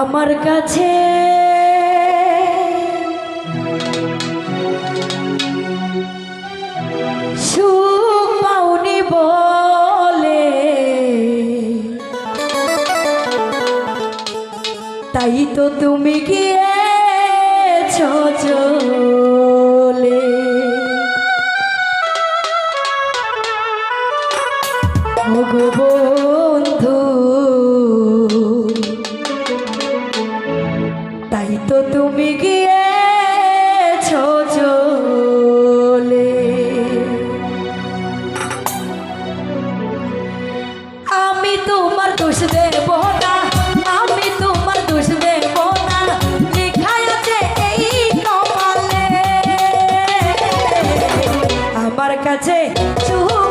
আমার কাছে সুপাউনি বলে। তাই তো তুমি গিয়েছ তো তুমি গিয়েছো চলে। আমি তোমার দোষ দেব আমি তোমার আমার কাছে চুহু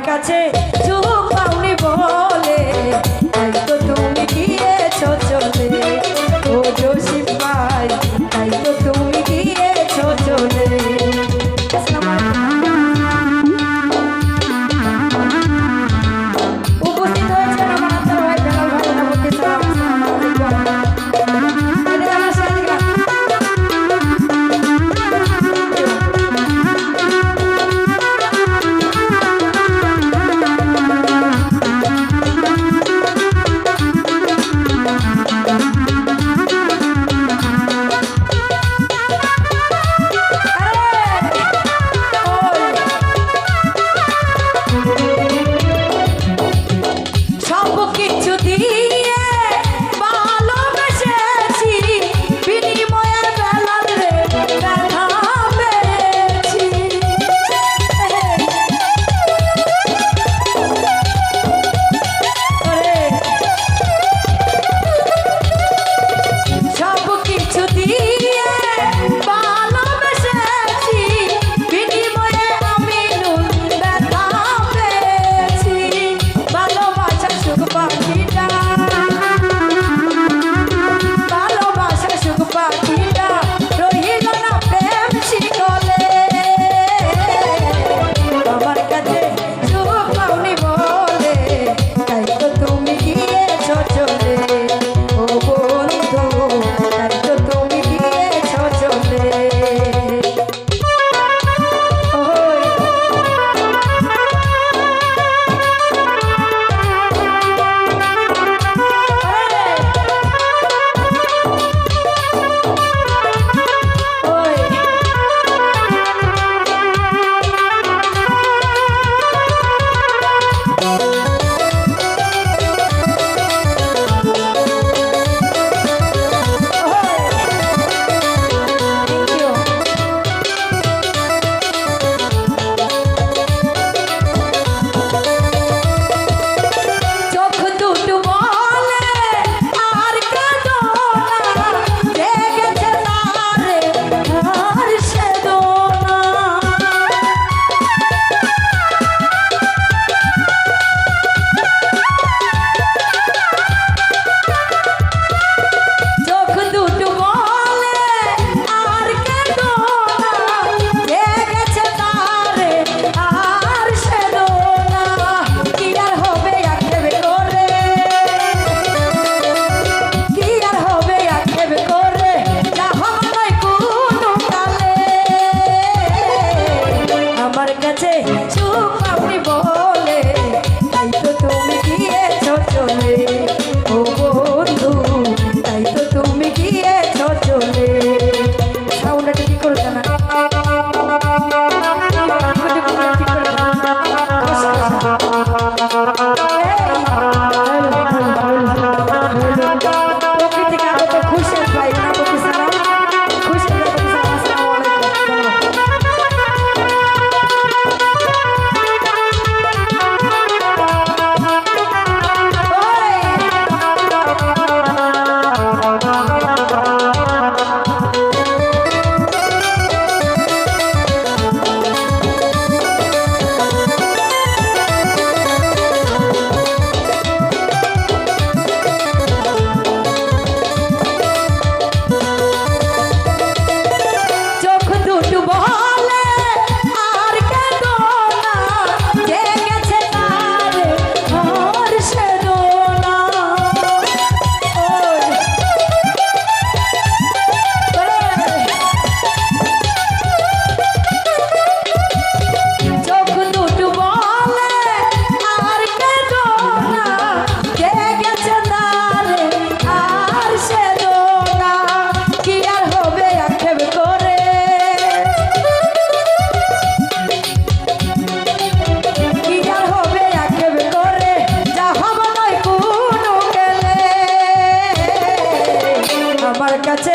কাছে কাছে সুখ পাবনি বলে তাই তো তুমি গিয়েছ চলে ও বন্ধু তাই তো তুমি গিয়েছ চলে সাউন্ডটা কি করবে না Thank you. Thank কাছে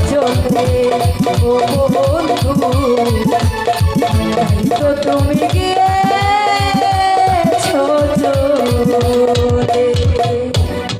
চলে ও বন্ধু তো তুমি গিয়ে ছোট